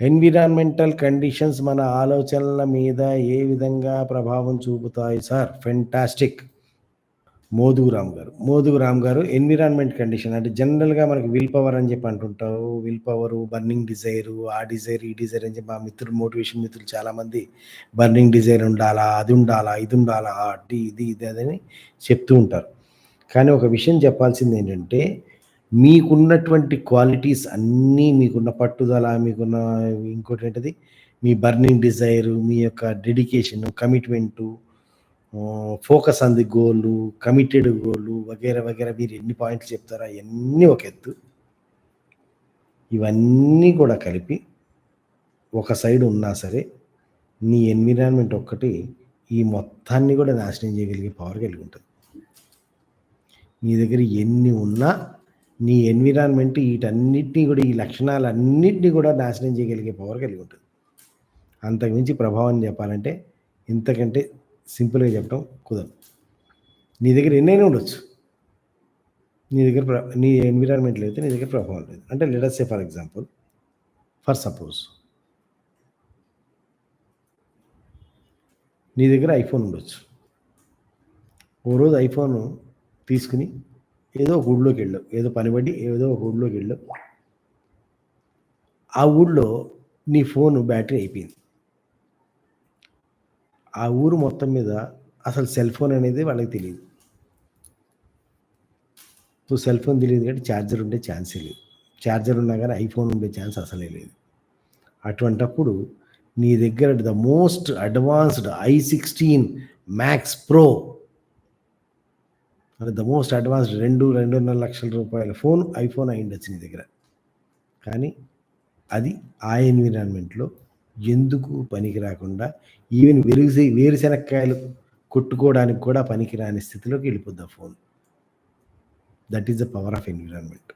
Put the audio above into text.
Environmental conditions మన ఆలోచనల మీద ఏ విధంగా ప్రభావం చూపుతాయి సార్? ఫెంటాస్టిక్ మోదుగురామ్ గారు. మోదుగురామ్ గారు ఎన్విరాన్మెంట్ కండిషన్ అంటే జనరల్గా మనకి విల్ పవర్ అని చెప్పి అంటుంటారు. విల్ పవర్ బర్నింగ్ డిజైర్ ఆ డిజైర్ ఈ డిజైర్ అని చెప్పి మా మిత్రులు మోటివేషన్ మిత్రులు చాలామంది బర్నింగ్ డిజైర్ ఉండాలా అది ఉండాలా ఇది ఉండాలా అది ఇది ఇది అదని చెప్తూ ఉంటారు. కానీ ఒక విషయం చెప్పాల్సింది ఏంటంటే మీకున్నటువంటి క్వాలిటీస్ అన్నీ మీకున్న పట్టుదల మీకున్న ఇంకోటి ఏంటది? మీ బర్నింగ్ డిజైరు మీ యొక్క dedication commitment focus on the goal committed goal వగేరా వగేరా మీరు ఎన్ని పాయింట్లు చెప్తారా? అవన్నీ ఒక ఎత్తు. ఇవన్నీ కూడా కలిపి ఒక సైడ్ ఉన్నా సరే నీ ఎన్విరాన్మెంట్ ఒక్కటి ఈ మొత్తాన్ని కూడా నాశనం చేయగలిగే పవర్ కలిగి ఉంటుంది. నీ దగ్గర ఎన్ని ఉన్నా నీ ఎన్విరాన్మెంట్ వీటన్నిటినీ కూడా ఈ లక్షణాలన్నింటినీ కూడా నాశనం చేయగలిగే పవర్ కలిగి ఉంటుంది. అంతకుమించి ప్రభావం చెప్పాలంటే ఇంతకంటే సింపుల్గా చెప్పడం కుదరదు. నీ దగ్గర ఎన్నైనా ఉండొచ్చు. నీ దగ్గర నీ ఎన్విరాన్మెంట్ అయితే నీ దగ్గర ప్రభావం లేదు. అంటే letters say for example for suppose నీ దగ్గర ఐఫోన్ ఉండొచ్చు. ఓ రోజు ఐఫోన్ తీసుకుని ఏదో ఒక ఊళ్ళోకి వెళ్ళావు ఏదో పనిబడి ఏదో ఒక ఊళ్ళోకి వెళ్ళావు ఆ ఊళ్ళో నీ ఫోన్ బ్యాటరీ అయిపోయింది. ఆ ఊరు మొత్తం మీద అసలు సెల్ ఫోన్ అనేది వాళ్ళకి తెలియదు. సో సెల్ ఫోన్ తెలియదు కాబట్టి ఛార్జర్ ఉండే ఛాన్సే లేదు. ఛార్జర్ ఉన్నా కానీ ఐఫోన్ ఉండే ఛాన్స్ అసలే లేదు. అటువంటప్పుడు నీ దగ్గర the most advanced I sixteen max pro అంటే ద మోస్ట్ అడ్వాన్స్డ్ రెండు రెండున్నర లక్షల రూపాయల ఫోన్ ఐఫోన్ అయిండొచ్చు నీ దగ్గర. కానీ అది ఆ ఎన్విరాన్మెంట్లో ఎందుకు పనికి రాకుండా ఈవెన్ వెరుగు వేరుశెనక్కాయలు కొట్టుకోవడానికి కూడా పనికిరాని స్థితిలోకి వెళ్ళిపోద్ది ఆ phone. That is the power of environment